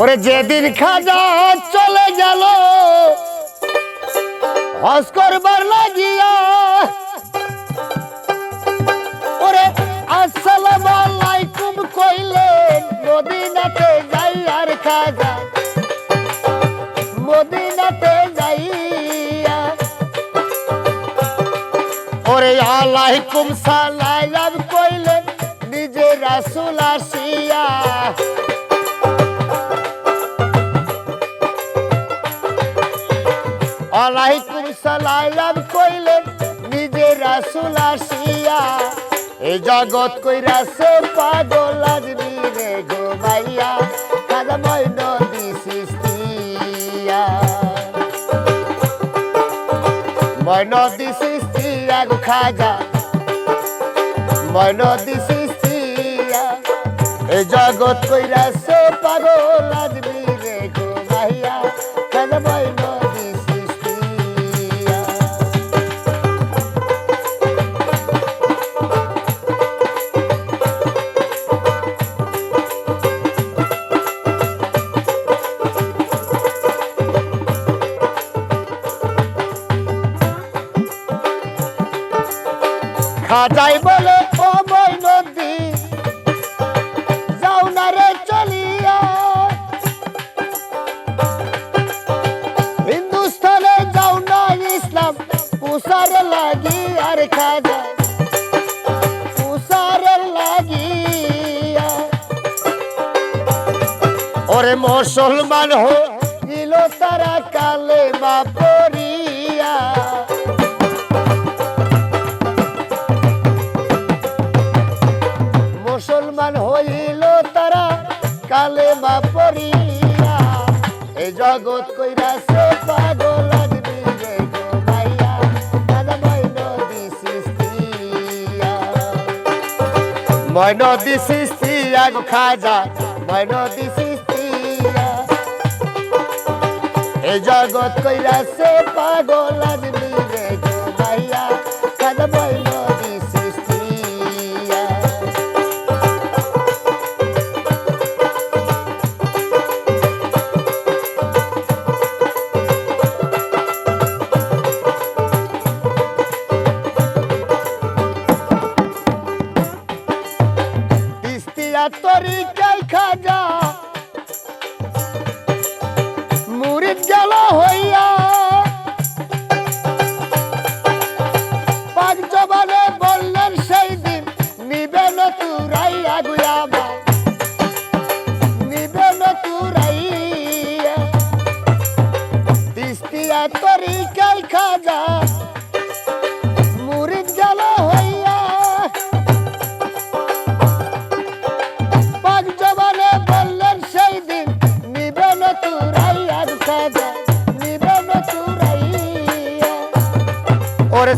ওরে যেদিন খাজা চলে গেল হস করবার লাগিয়া। ওরে, আসসালামু আলাইকুম কইলেন মদিনাতে যাই আর খাজা। মদিনাতে যাইয়া। ওরে, আলাইকুম সালাম কইলেন নিজে রাসুল আসিয়া। আলাইকুম সালাম কইলেন নিজে রাসুল আসিয়া এই জগৎ কইরাছে পাগল আজমি রে ঘুমাইয়া নদী সৃষ্টিয়া। মই নদী সৃষ্টিয়া গো খাজা মই নদী সৃষ্টিয়া এই জগৎ কইরাছে পাগল আজমি খাজাই বলে মই নদী যাও না রে চলিয়া। হিন্দুস্তানে যাও না ইসলাম, পুষার লাগি আর খাজা। ওরে মুসলমান হইল তারা কালে মা এই কইরা সে পাগল আদমি রে গো ভাইয়া দাদা মই নদী সৃষ্টিয়া মই নদী সৃষ্টিয়া গো খাজা মই নদী সৃষ্টিয়া এই জগৎ কইরাছে পাগল আদমি রে গো তরিকাই খাজা।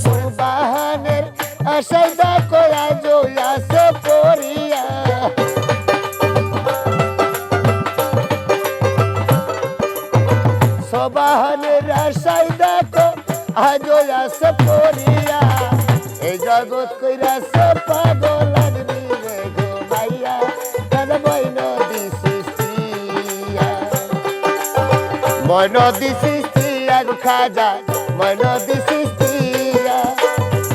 সুবাহানের আশাই দেখো আজ আসে পড়িয়া। সবাহানের আশাই দেখো আজ আসে পড়িয়া। এই জগৎ কইরাছে পাগল আদমি রে গো ভাইয়া দাদা মই নদী সৃষ্টিয়া। মই নদী সৃষ্টিয়া গো খাজা মই নদী সৃষ্টিয়া